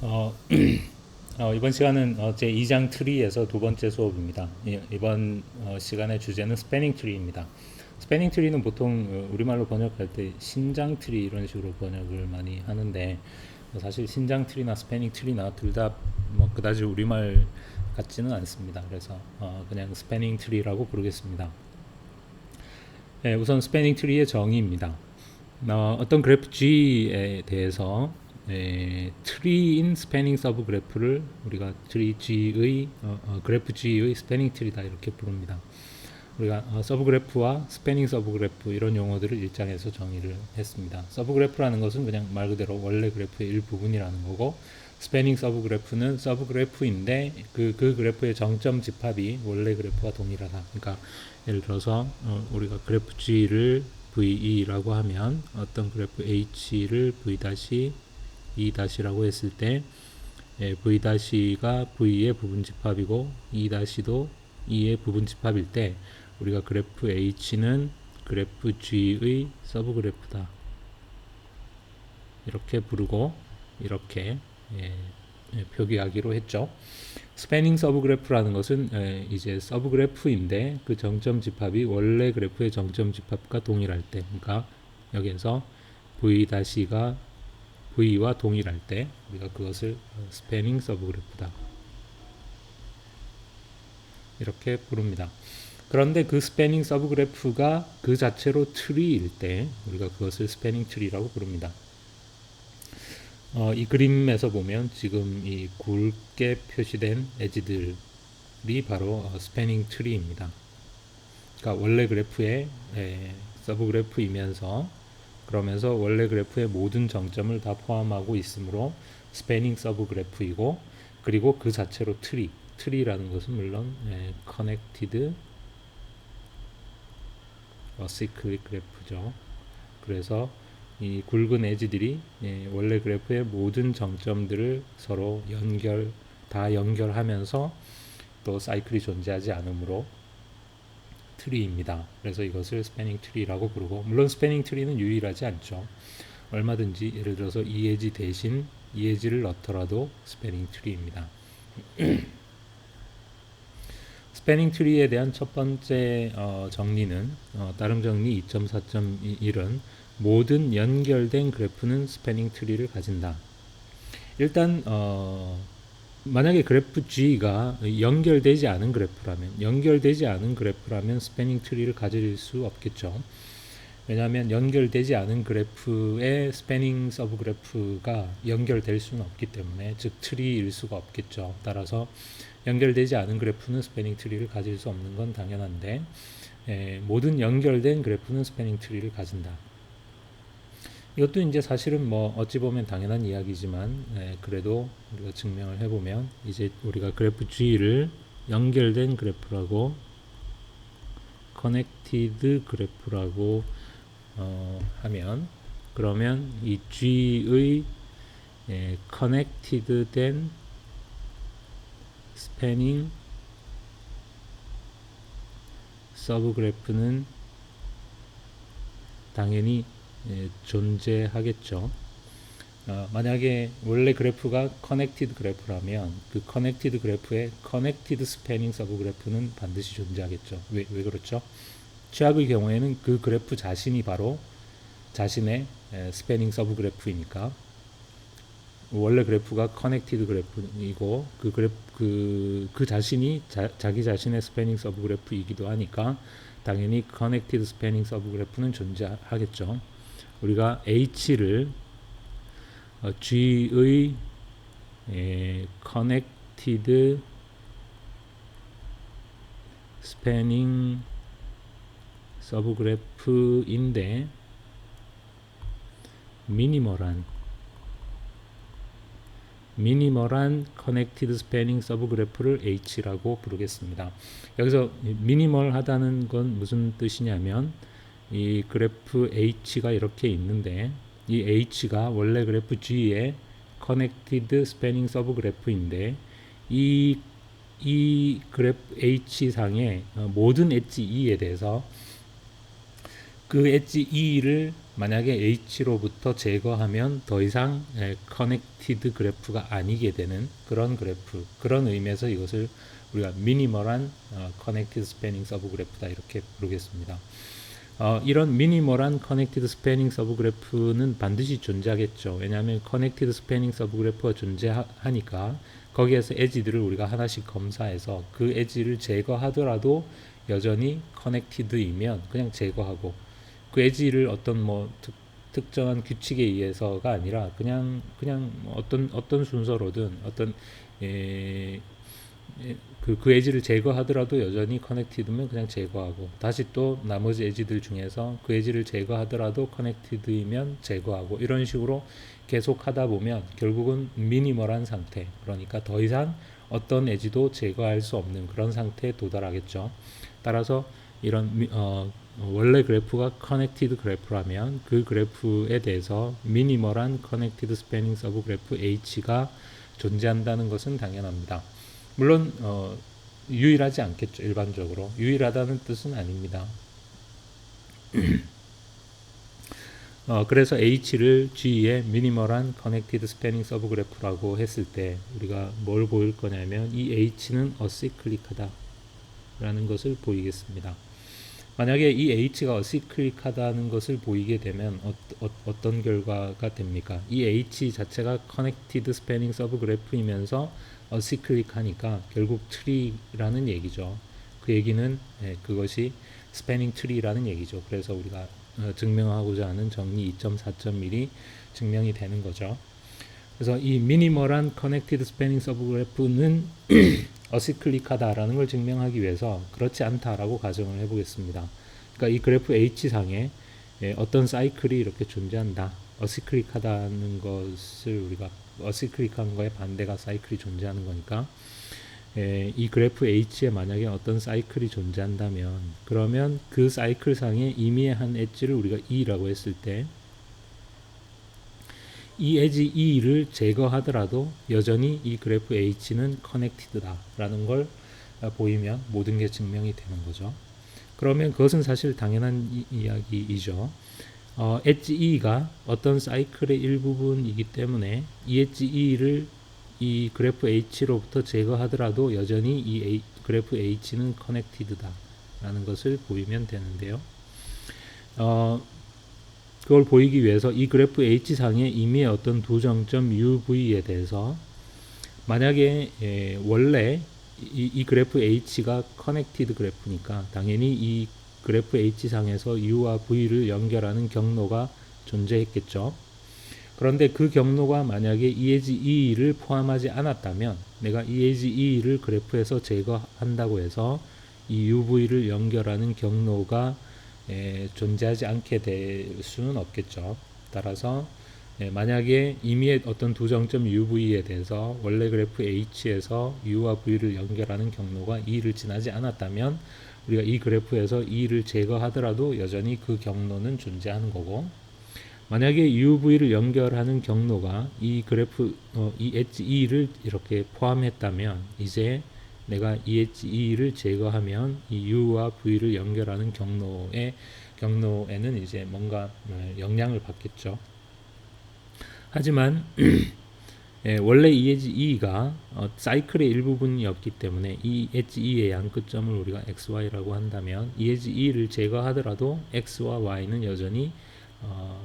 어, 어, 이번 시간은 어, 제 2장 트리에서 두 번째 수업입니다. 이, 이번 어, 시간의 주제는 스패닝 트리입니다. 스패닝 트리는 보통 어, 우리말로 번역할 때 신장 트리 이런 식으로 번역을 많이 하는데 어, 사실 신장 트리나 스패닝 트리나 둘 다 뭐 그다지 우리말 같지는 않습니다. 그래서 어, 그냥 스패닝 트리라고 부르겠습니다. 네, 우선 스패닝 트리의 정의입니다. 어, 어떤 그래프 G에 대해서 에, 트리인 스패닝 서브 그래프를 우리가 트리 G의 어, 어, 그래프 G의 스패닝 트리다 이렇게 부릅니다. 우리가 어, 서브 그래프와 스패닝 서브 그래프 이런 용어들을 일장에서 정의를 했습니다. 서브 그래프라는 것은 그냥 말 그대로 원래 그래프의 일부분이라는 거고 스패닝 서브 그래프는 서브 그래프인데 그, 그 그래프의 정점 집합이 원래 그래프와 동일하다. 그러니까 예를 들어서 어, 우리가 그래프 G를 VE라고 하면 어떤 그래프 H를 V- E 다시라고 했을 때 예, V 다시가 V의 부분 집합이고 E 다시도 E의 부분 집합일 때 우리가 그래프 H는 그래프 G의 서브 그래프다 이렇게 부르고 이렇게 예, 예, 표기하기로 했죠. 스패닝 서브 그래프라는 것은 예, 이제 서브 그래프인데 그 정점 집합이 원래 그래프의 정점 집합과 동일할 때, 그러니까 여기에서 v 다시가 v와 동일할 때 우리가 그것을 스패닝 서브 그래프다 이렇게 부릅니다. 그런데 그 스패닝 서브 그래프가 그 자체로 트리일 때 우리가 그것을 스패닝 트리라고 부릅니다. 어, 이 그림에서 보면 지금 이 굵게 표시된 에지들이 바로 어, 스패닝 트리입니다. 그러니까 원래 그래프의 에, 서브 그래프이면서 그러면서 원래 그래프의 모든 정점을 다 포함하고 있으므로 스패닝 서브 그래프이고 그리고 그 자체로 트리 트리라는 것은 물론 에, 커넥티드 어시클릭 그래프죠. 그래서 이 굵은 에지들이 예, 원래 그래프의 모든 정점들을 서로 연결 다 연결하면서 또 사이클이 존재하지 않으므로 트리입니다. 그래서 이것을 스패닝 트리라고 부르고 물론 스패닝 트리는 유일하지 않죠. 얼마든지 예를 들어서 이 에지 대신 이 에지를 넣더라도 스패닝 트리입니다. 스패닝 트리에 대한 첫 번째 어, 정리는 어, 따름 정리 2.4.1은 모든 연결된 그래프는 스패닝 트리를 가진다. 일단 어, 만약에 그래프 G가 연결되지 않은 그래프라면 연결되지 않은 그래프라면 스패닝 트리를 가질 수 없겠죠. 왜냐하면 연결되지 않은 그래프의 스패닝 서브 그래프가 연결될 수는 없기 때문에 즉 트리일 수가 없겠죠. 따라서 연결되지 않은 그래프는 스패닝 트리를 가질 수 없는 건 당연한데 에, 모든 연결된 그래프는 스패닝 트리를 가진다. 이것도 이제 사실은 뭐 어찌 보면 당연한 이야기지만 예, 그래도 우리가 증명을 해보면 이제 우리가 그래프 G를 연결된 그래프라고 커넥티드 그래프라고 어, 하면 그러면 이 G의 예, 커넥티드 된 스패닝 서브 그래프는 당연히 예, 존재하겠죠. 어, 만약에 원래 그래프가 커넥티드 그래프라면 그 커넥티드 그래프의 커넥티드 스패닝 서브 그래프는 반드시 존재하겠죠. 왜, 왜 그렇죠? 최악의 경우에는 그 그래프 자신이 바로 자신의 에, 스패닝 서브 그래프이니까 원래 그래프가 커넥티드 그래프이고 그 그래프 그, 그 자신이 자, 자기 자신의 스패닝 서브 그래프이기도 하니까 당연히 커넥티드 스패닝 서브 그래프는 존재하겠죠. 우리가 H를 어, G의 에, connected spanning 서브그래프인데 미니멀한 미니멀한 커넥티드 스패닝 서브그래프를 H라고 부르겠습니다. 여기서 미니멀하다는 건 무슨 뜻이냐면 이 그래프 H가 이렇게 있는데 이 H가 원래 그래프 G의 커넥티드 스패닝 서브 그래프인데 이, 이 그래프 H 상의 모든 엣지 E에 대해서 그 엣지 E를 만약에 H로부터 제거하면 더 이상 커넥티드 그래프가 아니게 되는 그런 그래프 그런 의미에서 이것을 우리가 미니멀한 커넥티드 스패닝 서브 그래프다 이렇게 부르겠습니다. 어, 이런 미니멀한 커넥티드 스패닝 서브 그래프는 반드시 존재하겠죠. 왜냐하면 커넥티드 스패닝 서브 그래프가 존재하니까 거기에서 에지들을 우리가 하나씩 검사해서 그 에지를 제거하더라도 여전히 커넥티드이면 그냥 제거하고 그 에지를 어떤 뭐 특, 특정한 규칙에 의해서가 아니라 그냥 그냥 뭐 어떤 어떤 순서로든 어떤 예, 예, 그, 그 에지를 제거하더라도 여전히 커넥티드면 그냥 제거하고 다시 또 나머지 에지들 중에서 그 에지를 제거하더라도 커넥티드이면 제거하고 이런 식으로 계속 하다 보면 결국은 미니멀한 상태 그러니까 더 이상 어떤 에지도 제거할 수 없는 그런 상태에 도달하겠죠. 따라서 이런 어, 원래 그래프가 커넥티드 그래프라면 그 그래프에 대해서 미니멀한 커넥티드 스패닝 서브 그래프 H가 존재한다는 것은 당연합니다. 물론 어, 유일하지 않겠죠. 일반적으로 유일하다는 뜻은 아닙니다. 어, 그래서 H를 G의 미니멀한 커넥티드 스패닝 서브 그래프라고 했을 때 우리가 뭘 보일 거냐면 이 H는 어시클릭하다 라는 것을 보이겠습니다. 만약에 이 H가 어시클릭하다는 것을 보이게 되면 어, 어, 떤 결과가 됩니까? 이 H 자체가 커넥티드 스패닝 서브 그래프이면서 어시클릭하니까 결국 트리라는 얘기죠. 그 얘기는 예, 그것이 스패닝 트리라는 얘기죠. 그래서 우리가 어, 증명하고자 하는 정리 2.4.1이 증명이 되는 거죠. 그래서 이 미니멀한 커넥티드 스패닝 서브 그래프는 어시클릭하다라는 걸 증명하기 위해서 그렇지 않다라고 가정을 해보겠습니다. 그러니까 이 그래프 H상에 예, 어떤 사이클이 이렇게 존재한다. 어시클릭하다는 것을 우리가 어시클릭한 거에 반대가 사이클이 존재하는 거니까 에, 이 그래프 H에 만약에 어떤 사이클이 존재한다면 그러면 그 사이클 상에 이미 한 엣지를 우리가 E라고 했을 때 이 엣지 E를 제거하더라도 여전히 이 그래프 H는 커넥티드다라는 걸 보이면 모든 게 증명이 되는 거죠. 그러면 그것은 사실 당연한 이, 이야기이죠. 어, 엣지 E가 어떤 사이클의 일부분이기 때문에 이 엣지 E를 이 그래프 H로부터 제거하더라도 여전히 이 A, 그래프 H는 커넥티드다 라는 것을 보이면 되는데요. 어, 그걸 보이기 위해서 이 그래프 H상에 이미 어떤 두 정점 UV에 대해서 만약에 예, 원래 이, 이 그래프 H가 커넥티드 그래프니까 당연히 이 그래프 H상에서 U와 V를 연결하는 경로가 존재했겠죠. 그런데 그 경로가 만약에 EAG E를 포함하지 않았다면 내가 EAG E를 그래프에서 제거한다고 해서 이 UV를 연결하는 경로가 에, 존재하지 않게 될 수는 없겠죠. 따라서 예, 만약에 이미 어떤 두 정점 UV에 대해서 원래 그래프 H에서 U와 V를 연결하는 경로가 E를 지나지 않았다면 우리가 이 그래프에서 E를 제거하더라도 여전히 그 경로는 존재하는 거고 만약에 UV를 연결하는 경로가 이 그래프 어, 이 엣지 E를 이렇게 포함했다면 이제 내가 이 엣지 E를 제거하면 이 U와 V를 연결하는 경로의 경로에는 이제 뭔가 어, 영향을 받겠죠. 하지만 예, 원래 이 엣지 E가 어, 사이클의 일부분이었기 때문에 이 엣지 E의 양끝점을 우리가 XY라고 한다면 이 엣지 E를 제거하더라도 X와 Y는 여전히 어,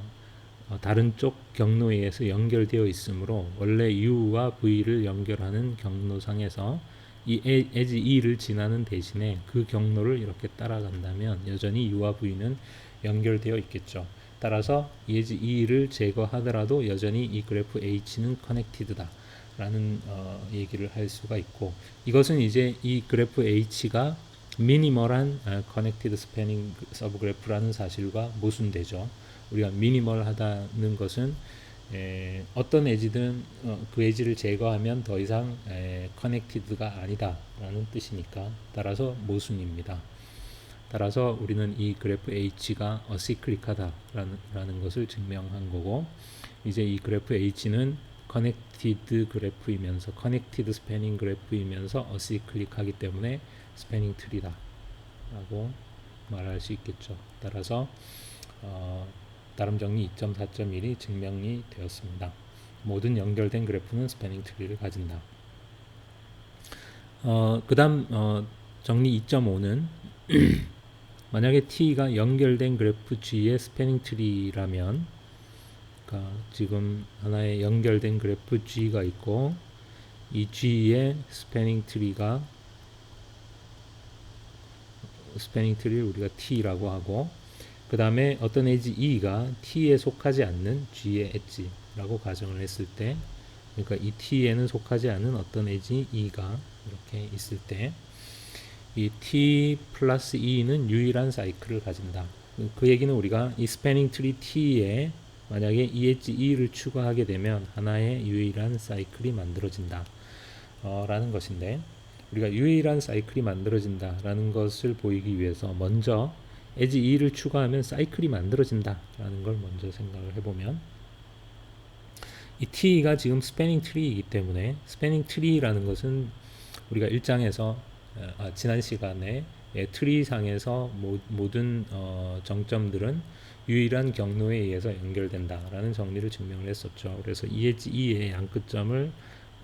어, 다른 쪽 경로에 의해서 연결되어 있으므로 원래 U와 V를 연결하는 경로상에서 이 엣지 E를 지나는 대신에 그 경로를 이렇게 따라간다면 여전히 U와 V는 연결되어 있겠죠. 따라서 예지 E를 제거하더라도 여전히 이 그래프 H는 커넥티드다 라는 어, 얘기를 할 수가 있고 이것은 이제 이 그래프 H가 미니멀한 커넥티드 스패닝 서브 그래프라는 사실과 모순되죠. 우리가 미니멀하다는 것은 에, 어떤 에지든 어, 그 에지를 제거하면 더 이상 에, 커넥티드가 아니다라는 뜻이니까 따라서 모순입니다. 따라서 우리는 이 그래프 H가 어시클릭하다라는 것을 증명한 거고 이제 이 그래프 H는 커넥티드 그래프이면서 커넥티드 스패닝 그래프이면서 어시클릭하기 때문에 스패닝 트리다 라고 말할 수 있겠죠. 따라서 어, 다름 정리 2.4.1이 증명이 되었습니다. 모든 연결된 그래프는 스패닝 트리를 가진다. 어, 그 다음 어, 정리 2.5는 만약에 t가 연결된 그래프 g의 스패닝 트리라면 그러니까 지금 하나의 연결된 그래프 g가 있고 이 g의 스패닝 트리가 스패닝 트리를 우리가 t라고 하고 그 다음에 어떤 엣지 e가 t에 속하지 않는 g의 엣지라고 가정을 했을 때 그러니까 이 t에는 속하지 않는 어떤 엣지 e가 이렇게 있을 때 이 t 플러스 e는 유일한 사이클을 가진다. 그 얘기는 우리가 이 스패닝 트리 t에 만약에 이 엣지 e를 추가하게 되면 하나의 유일한 사이클이 만들어진다. 어, 라는 것인데 우리가 유일한 사이클이 만들어진다 라는 것을 보이기 위해서 먼저 엣지 e를 추가하면 사이클이 만들어진다 라는 걸 먼저 생각을 해보면 이 t가 지금 스패닝 트리이기 때문에 스패닝 트리라는 것은 우리가 일장에서 어, 아, 지난 시간에 예, 트리 상에서 모, 모든 어, 정점들은 유일한 경로에 의해서 연결된다라는 정리를 증명을 했었죠. 그래서 이 엣지 e의 양끝점을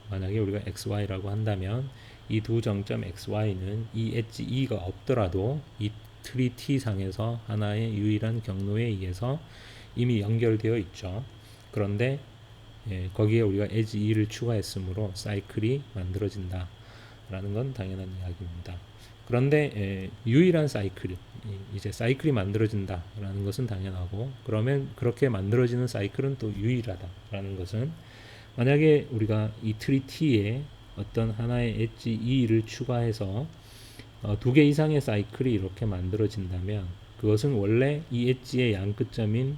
만약에 우리가 xy라고 한다면 이 두 정점 xy는 이 엣지 e가 없더라도 이 트리 t 상에서 하나의 유일한 경로에 의해서 이미 연결되어 있죠. 그런데 예, 거기에 우리가 엣지 e를 추가했으므로 사이클이 만들어진다 라는 건 당연한 이야기입니다. 그런데 예, 유일한 사이클 이제 사이클이 만들어진다라는 것은 당연하고 그러면 그렇게 만들어지는 사이클은 또 유일하다라는 것은 만약에 우리가 이 트리 T에 어떤 하나의 엣지 E를 추가해서 어, 두개 이상의 사이클이 이렇게 만들어진다면 그것은 원래 이 엣지의 양끝점인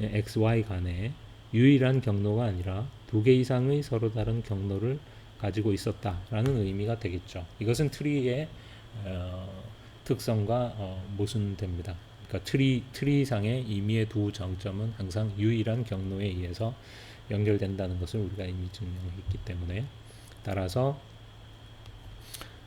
XY 간에 유일한 경로가 아니라 두 개 이상의 서로 다른 경로를 가지고 있었다라는 의미가 되겠죠. 이것은 트리의 어, 특성과 어, 모순됩니다. 그러니까 트리 트리상의 임의의 두 정점은 항상 유일한 경로에 의해서 연결된다는 것을 우리가 이미 증명했기 때문에 따라서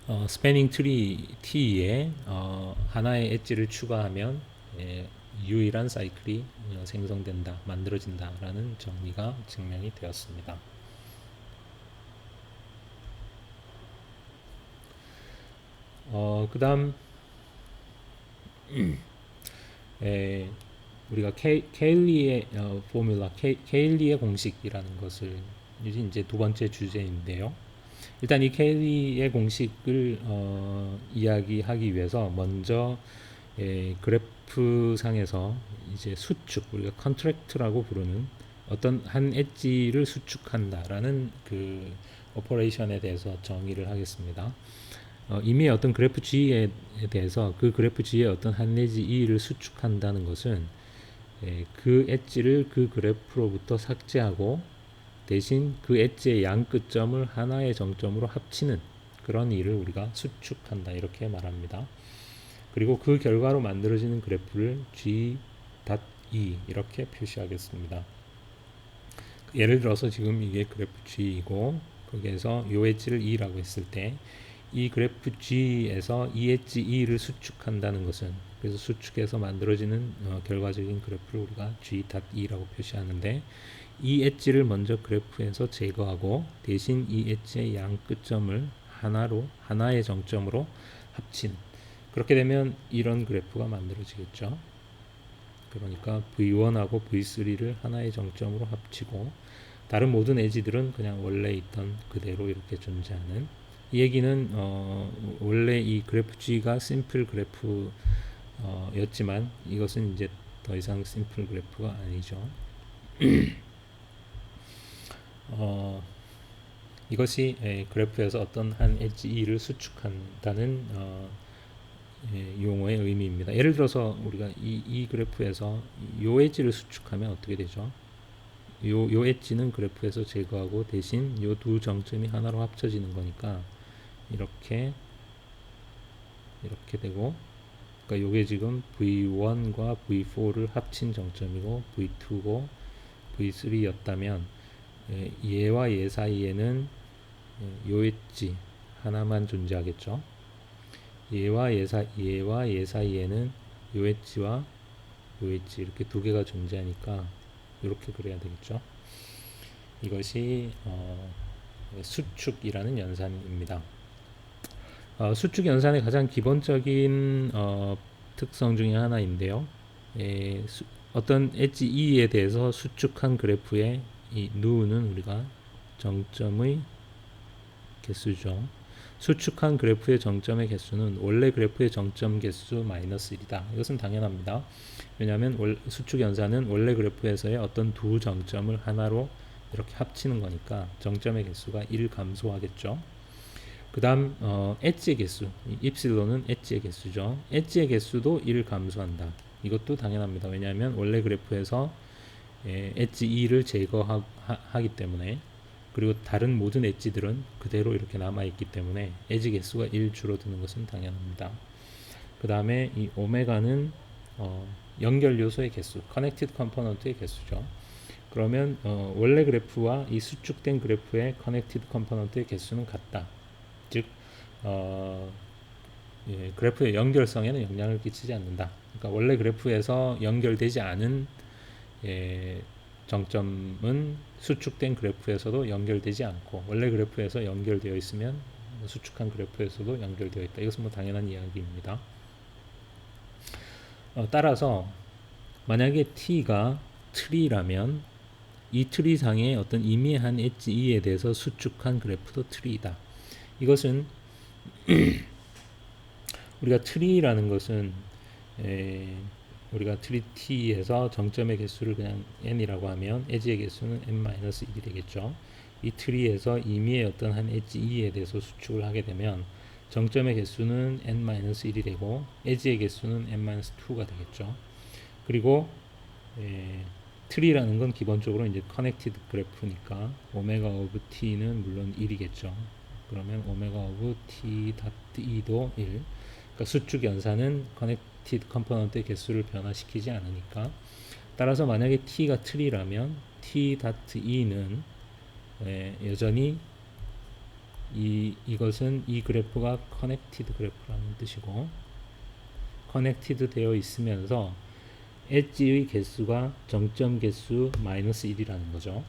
어, 스패닝 트리 T에 어, 하나의 엣지를 추가하면 예, 유일한 사이클이 어, 생성된다, 만들어진다라는 정리가 증명이 되었습니다. 어, 그 다음, 우리가 케, 케일리의 어, 포뮬라, 케, 케일리의 공식이라는 것을 이제 두 번째 주제인데요. 일단 이 케일리의 공식을 어, 이야기하기 위해서 먼저 예, 그래프 상에서 이제 수축 우리가 컨트랙트라고 부르는 어떤 한 엣지를 수축한다라는 그 오퍼레이션에 대해서 정의를 하겠습니다. 어, 이미 어떤 그래프 G에 대해서 그 그래프 G의 어떤 한 내지 E를 수축한다는 것은 예, 그 엣지를 그 그래프로부터 삭제하고 대신 그 엣지의 양 끝점을 하나의 정점으로 합치는 그런 일을 우리가 수축한다 이렇게 말합니다. 그리고 그 결과로 만들어지는 그래프를 G.E 이렇게 표시하겠습니다. 예를 들어서 지금 이게 그래프 G이고 거기에서 요 엣지를 E라고 했을 때 이 그래프 G에서 이 엣지 E를 수축한다는 것은 그래서 수축해서 만들어지는 어, 결과적인 그래프를 우리가 G.E라고 표시하는데 이 엣지를 먼저 그래프에서 제거하고 대신 이 엣지의 양 끝점을 하나로 하나의 정점으로 합친 그렇게 되면 이런 그래프가 만들어지겠죠. 그러니까 V1하고 V3를 하나의 정점으로 합치고 다른 모든 에지들은 그냥 원래 있던 그대로 이렇게 존재하는 이 얘기는 어, 원래 이 그래프 G가 심플 그래프 어, 였지만 이것은 이제 더 이상 심플 그래프가 아니죠. 어, 이것이 에, 그래프에서 어떤 한 엣지 E를 수축한다는 어, 예, 용어의 의미입니다. 예를 들어서 우리가 이, 이 그래프에서 요 엣지를 수축하면 어떻게 되죠? 요, 요 엣지는 그래프에서 제거하고 대신 요 두 정점이 하나로 합쳐지는 거니까 이렇게 이렇게 되고 그러니까 요게 지금 V1과 V4를 합친 정점이고 V2고 V3였다면 예, 얘와 얘 사이에는 예, 요 엣지 하나만 존재하겠죠. 얘와 얘 사, 얘와 얘 사이에는 요 엣지와 요 엣지 이렇게 두 개가 존재하니까 이렇게 그려야 되겠죠. 이것이 어, 수축이라는 연산입니다. 어, 수축 연산의 가장 기본적인 어, 특성 중에 하나인데요. 에, 수, 어떤 엣지 E에 대해서 수축한 그래프의 이 누는 우리가 정점의 개수죠. 수축한 그래프의 정점의 개수는 원래 그래프의 정점 개수 마이너스 1이다. 이것은 당연합니다. 왜냐하면 수축 연산은 원래 그래프에서의 어떤 두 정점을 하나로 이렇게 합치는 거니까 정점의 개수가 1 감소하겠죠. 그 다음 어, 엣지의 개수, 입실론은 엣지의 개수죠. 엣지의 개수도 1 감소한다. 이것도 당연합니다. 왜냐하면 원래 그래프에서 예, 엣지 2를 제거하기 때문에 그리고 다른 모든 엣지들은 그대로 이렇게 남아있기 때문에 엣지 개수가 1 줄어드는 것은 당연합니다. 그 다음에 이 오메가는 어, 연결 요소의 개수, 커넥티드 컴포넌트의 개수죠. 그러면 어, 원래 그래프와 이 수축된 그래프의 커넥티드 컴포넌트의 개수는 같다. 즉 어, 예, 그래프의 연결성에는 영향을 끼치지 않는다. 그러니까 원래 그래프에서 연결되지 않은 예, 정점은 수축된 그래프에서도 연결되지 않고 원래 그래프에서 연결되어 있으면 수축한 그래프에서도 연결되어 있다. 이것은 뭐 당연한 이야기입니다. 어, 따라서 만약에 t가 트리라면 이 트리 상의 어떤 임의한 엣지 E에 대해서 수축한 그래프도 트리이다. 이것은 우리가 트리라는 것은 에, 우리가 트리 t에서 정점의 개수를 그냥 n이라고 하면 엣지의 개수는 n-1이 되겠죠. 이 트리에서 임의의 어떤 한 엣지 e에 대해서 수축을 하게 되면 정점의 개수는 n-1이 되고 엣지의 개수는 n-2가 되겠죠. 그리고 에, 트리라는 건 기본적으로 이제 커넥티드 그래프니까 오메가 오브 t는 물론 1이겠죠. 그러면 오메가 오브 t 다트 e도 1. 그러니까 수축 연산은 커넥티드 컴포넌트의 개수를 변화시키지 않으니까 따라서 만약에 t가 트리라면 t 다트 e는 예, 여전히 이 이것은 이 그래프가 커넥티드 그래프라는 뜻이고 커넥티드 되어 있으면서 엣지의 개수가 정점 개수 마이너스 1이라는 거죠.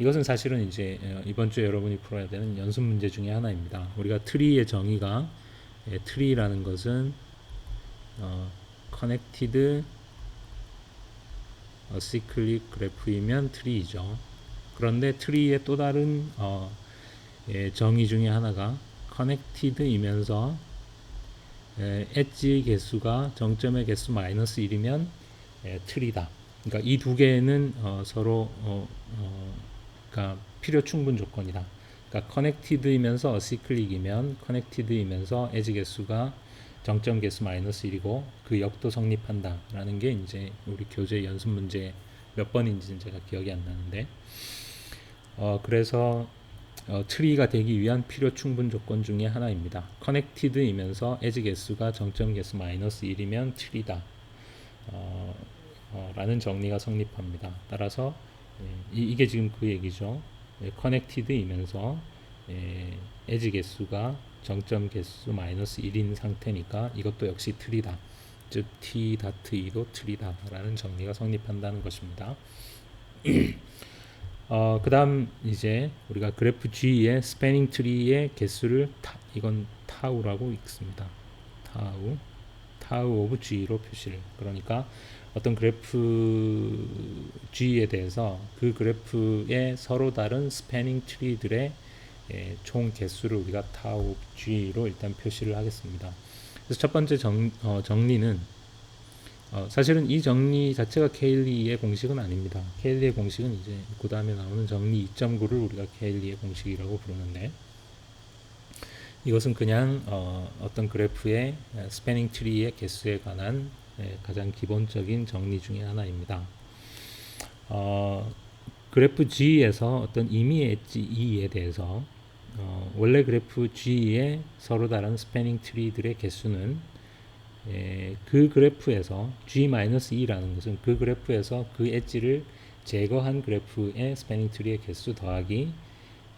이것은 사실은 이제 어, 이번 주에 여러분이 풀어야 되는 연습 문제 중에 하나입니다. 우리가 트리의 정의가 예, 트리라는 것은 어, 커넥티드 어, 시클릭 그래프이면 트리이죠. 그런데 트리의 또 다른 어, 예, 정의 중에 하나가 커넥티드이면서 예, 엣지의 개수가 정점의 개수 마이너스 1이면 예, 틀이다. 그러니까 이 두 개는 어, 서로 어, 어, 그러니까 필요 충분 조건이다. 그러니까 커넥티드이면서 어시클릭이면 커넥티드이면서 에지 개수가 정점 개수 마이너스 1이고 그 역도 성립한다라는 게 이제 우리 교재 연습 문제 몇 번인지는 제가 기억이 안 나는데 어, 그래서 어, 트리가 되기 위한 필요 충분 조건 중에 하나입니다. 커넥티드이면서 에지 개수가 정점 개수 마이너스 1이면 트리다. 어, 어, 라는 정리가 성립합니다. 따라서 예, 이, 게 지금 그 얘기죠. 예, 커넥티드이면서 예, 에지 개수가 정점 개수 마이너스 1인 상태니까 이것도 역시 틀이다. 즉 t 다트 2도 틀이다라는 정리가 성립한다는 것입니다. 어, 그다음 이제 우리가 그래프 G의 스패닝 트리의 개수를 타, 이건 타우라고 읽습니다. 타우 타우 오브 G로 표시를 그러니까 어떤 그래프 G에 대해서 그 그래프의 서로 다른 스패닝 트리들의 예, 총 개수를 우리가 타우 G로 일단 표시를 하겠습니다. 그래서 첫 번째 정, 어, 정리는 어, 사실은 이 정리 자체가 케일리의 공식은 아닙니다. 케일리의 공식은 이제 그 다음에 나오는 정리 2.9를 우리가 케일리의 공식이라고 부르는데 이것은 그냥 어, 어떤 그래프의 스패닝 트리의 개수에 관한 예, 가장 기본적인 정리 중의 하나입니다. 어, 그래프 G에서 어떤 임의의 엣지 E에 대해서 어, 원래 그래프 G의 서로 다른 스패닝 트리들의 개수는 예, 그 그래프에서 G-E라는 것은 그 그래프에서 그 엣지를 제거한 그래프의 스패닝 트리의 개수 더하기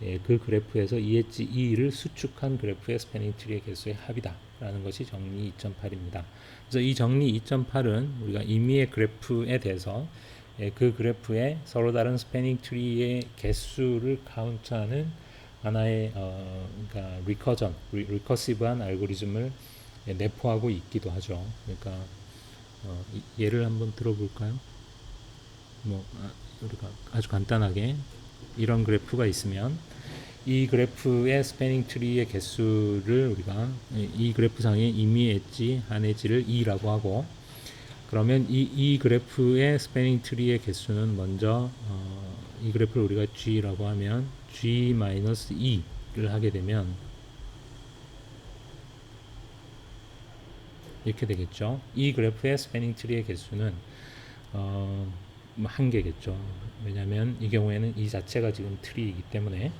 예, 그 그래프에서 EH, E를 수축한 그래프의 스패닝 트리의 개수의 합이다 라는 것이 정리 2.8입니다. 그래서 이 정리 2.8은 우리가 임의의 그래프에 대해서 예, 그 그래프에 서로 다른 스패닝 트리의 개수를 카운트하는 하나의 어, 그러니까 리커전, 리, 리커시브한 알고리즘을 예, 내포하고 있기도 하죠. 그러니까 어, 이- 예를 한번 들어볼까요? 뭐 아, 우리가 아주 간단하게 이런 그래프가 있으면 이 그래프의 스패닝 트리의 개수를 우리가 이- 이 그래프상의 임의 엣지 한 엣지를 2라고 하고 그러면 이, 이 그래프의 스패닝 트리의 개수는 먼저 어, 이 그래프를 우리가 g라고 하면 g-2를 하게 되면 이렇게 되겠죠. 이 그래프의 스패닝 트리의 개수는 어, 뭐한 개겠죠. 왜냐하면 이 경우에는 이 자체가 지금 트리이기 때문에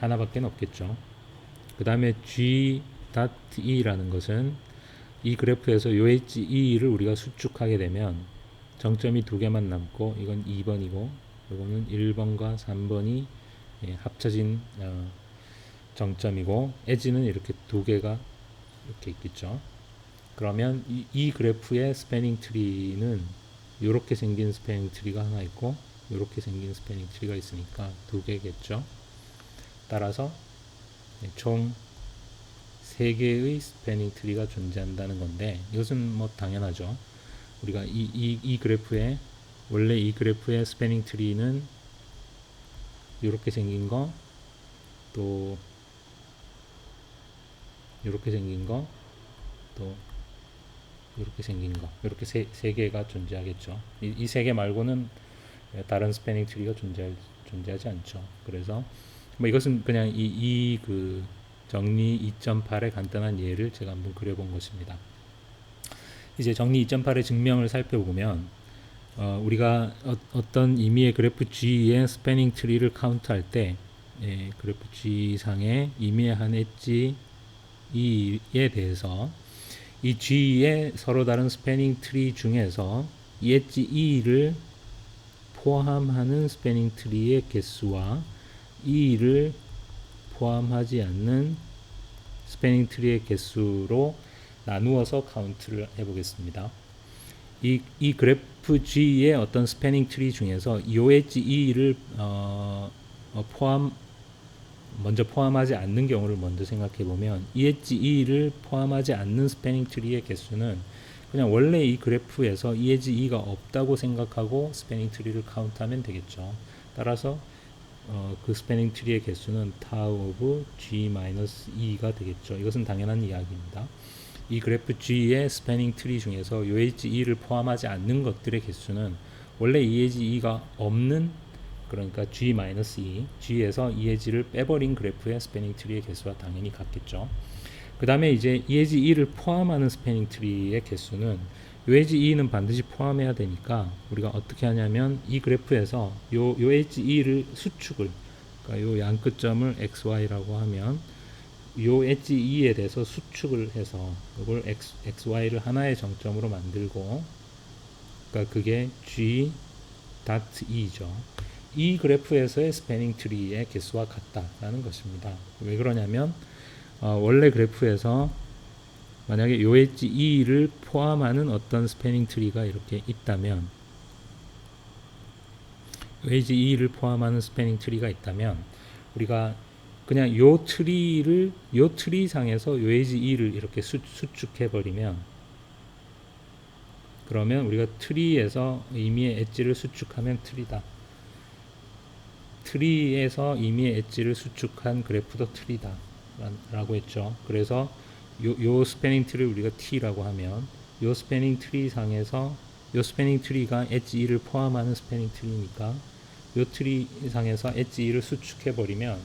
하나밖에 없겠죠. 그 다음에 g.e라는 것은 이 그래프에서 요 h e를 우리가 수축하게 되면 정점이 두 개만 남고 이건 2번이고 이거는 1번과 3번이 예, 합쳐진 어, 정점이고 에지는 이렇게 두 개가 이렇게 있겠죠. 그러면 이, 이 그래프의 스패닝 트리는 이렇게 생긴 스패닝 트리가 하나 있고 이렇게 생긴 스패닝 트리가 있으니까 두 개겠죠. 따라서 네, 총세 개의 스패닝 트리가 존재한다는 건데 이것은 뭐 당연하죠. 우리가 이, 이, 이 그래프에 원래 이 그래프의 스패닝 트리는 이렇게 생긴 거 또 이렇게 생긴 거 또 이렇게 생긴 거 이렇게 세, 세 개가 존재하겠죠. 이 세 개 말고는 다른 스패닝 트리가 존재 존재하지 않죠. 그래서 뭐 이것은 그냥 이 이 그 정리 2.8의 간단한 예를 제가 한번 그려본 것입니다. 이제 정리 2.8의 증명을 살펴보면 어, 우리가 어, 떤 임의의 그래프 G의 스패닝 트리를 카운트할 때 예, 그래프 G 상의 임의의 한 엣지 E에 대해서 이 G의 서로 다른 스패닝 트리 중에서 이 엣지 E를 포함하는 스패닝 트리의 개수와 E를 포함하지 않는 스패닝 트리의 개수로 나누어서 카운트를 해보겠습니다. 이, 이 그래프 G의 어떤 스패닝 트리 중에서 요 엣지 E를 어, 어, 포함 먼저 포함하지 않는 경우를 먼저 생각해 보면 이 엣지 E를 포함하지 않는 스패닝 트리의 개수는 그냥 원래 이 그래프에서 이 엣지 E가 없다고 생각하고 스패닝 트리를 카운트하면 되겠죠. 따라서 어, 그 스패닝 트리의 개수는 tau of g-e가 되겠죠. 이것은 당연한 이야기입니다. 이 그래프 G의 스패닝 트리 중에서 요 엣지 E를 포함하지 않는 것들의 개수는 원래 이 엣지 E가 없는 그러니까 G-E, G에서 이 엣지를 빼버린 그래프의 스패닝 트리의 개수와 당연히 같겠죠. 그 다음에 이제 이 엣지 E를 포함하는 스패닝 트리의 개수는 요 엣지 E는 반드시 포함해야 되니까 우리가 어떻게 하냐면 이 그래프에서 요, 요 엣지 E를 수축을 그러니까 요 양끝점을 XY라고 하면 요 엣지 E에 대해서 수축을 해서 이걸 X, XY를 하나의 정점으로 만들고 그러니까 그게 G 닷 E죠. 이 그래프에서의 스패닝 트리의 개수와 같다라는 것입니다. 왜 그러냐면 어, 원래 그래프에서 만약에 요 엣지 E를 포함하는 어떤 스패닝 트리가 이렇게 있다면 요 엣지 E를 포함하는 스패닝 트리가 있다면 우리가 그냥 요 트리를 요 트리 상에서 요 엣지 E를 이렇게 수, 수축해 버리면 그러면 우리가 트리에서 임의의 엣지를 수축하면 트리다. 트리에서 임의의 엣지를 수축한 그래프도 트리다. 라고 했죠. 그래서 요, 요 스패닝 트리를 우리가 T라고 하면 요 스패닝 트리 상에서 요 스패닝 트리가 엣지 E를 포함하는 스패닝 트리니까 요 트리 상에서 엣지 E를 수축해 버리면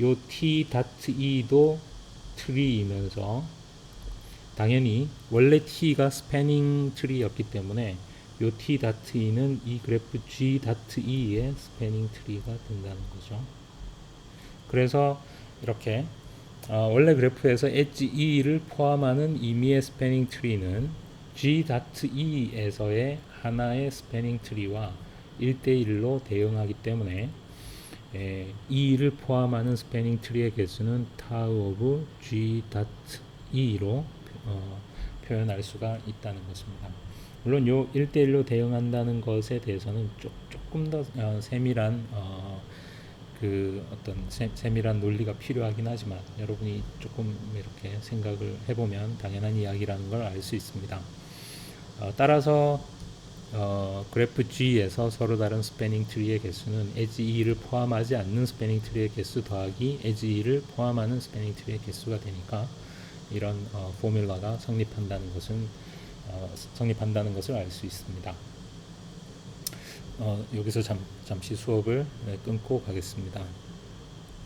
요 T 다트 E도 트리이면서 당연히 원래 T가 스패닝 트리였기 때문에 요 T 다트 E는 이 그래프 G 다트 E의 스패닝 트리가 된다는 거죠. 그래서 이렇게 어, 원래 그래프에서 엣지 E를 포함하는 임의의 스패닝 트리는 G 다트 E에서의 하나의 스패닝 트리와 1대1로 대응하기 때문에 에, E를 포함하는 스패닝 트리의 개수는 tau of G dot E로 어, 표현할 수가 있다는 것입니다. 물론 요 1대1로 대응한다는 것에 대해서는 조, 조금 더 어, 세밀한 어, 그 어떤 세, 세밀한 논리가 필요하긴 하지만 여러분이 조금 이렇게 생각을 해보면 당연한 이야기라는 걸 알 수 있습니다. 어, 따라서 어, 그래프 G에서 서로 다른 스패닝 트리의 개수는 에지 E를 포함하지 않는 스패닝 트리의 개수 더하기 에지 E를 포함하는 스패닝 트리의 개수가 되니까 이런 어, 포뮬러가 성립한다는 것은 어, 성립한다는 것을 알 수 있습니다. 어, 여기서 잠, 잠시 수업을 네, 끊고 가겠습니다.